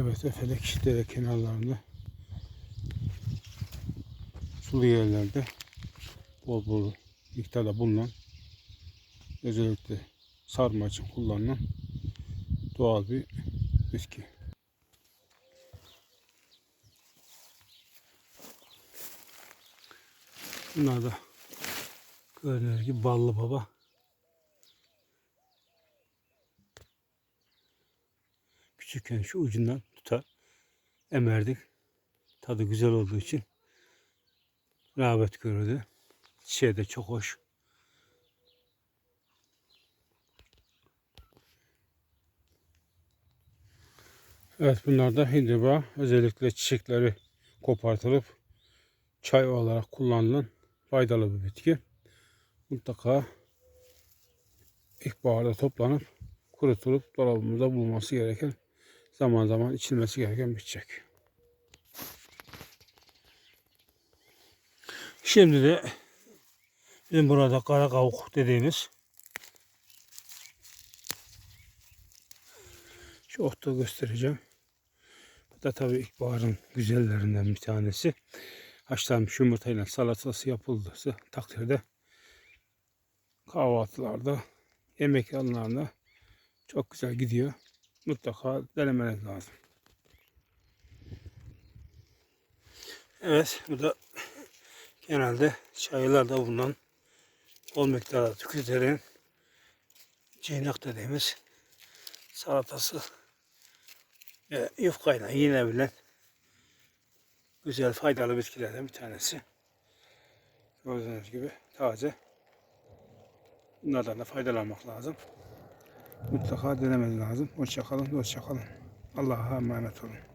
Evet Efelek dere kenarlarında sulu yerlerde bol bol miktarda bulunan özellikle sarma için kullanılan doğal bir bitki. Bunlar da gördüğünüz gibi ballı baba. Küçükken şu ucundan tutar emerdik. Tadı güzel olduğu için rağbet görürdü. Çiçeği de çok hoş. Evet bunlar da hindiba. Özellikle çiçekleri kopartılıp çay olarak kullanılan faydalı bir bitki. Mutlaka ilkbaharda toplanıp kurutulup dolabımızda bulunması gereken zaman zaman içilmesi gereken bir çiçek. Şimdi de bizim burada kara kavuk dediğimiz şu otu göstereceğim. Bu da tabii ilkbaharın güzellerinden bir tanesi. Haşlanmış yumurtayla salatası yapıldığı takdirde kahvaltılarda, yemek yanlarında çok güzel gidiyor. Mutlaka denemeniz lazım. Evet, bu da genelde çaylarda bulunan bol miktarda tüketilen ceynak dediğimiz salatası ve yufkayla yinebilen güzel faydalı bitkilerden bir tanesi. Gördüğünüz gibi taze. Bunlardan da faydalanmak lazım. Mutlaka denemeniz lazım. Hoşçakalın, hoşçakalın. Allah'a emanet olun.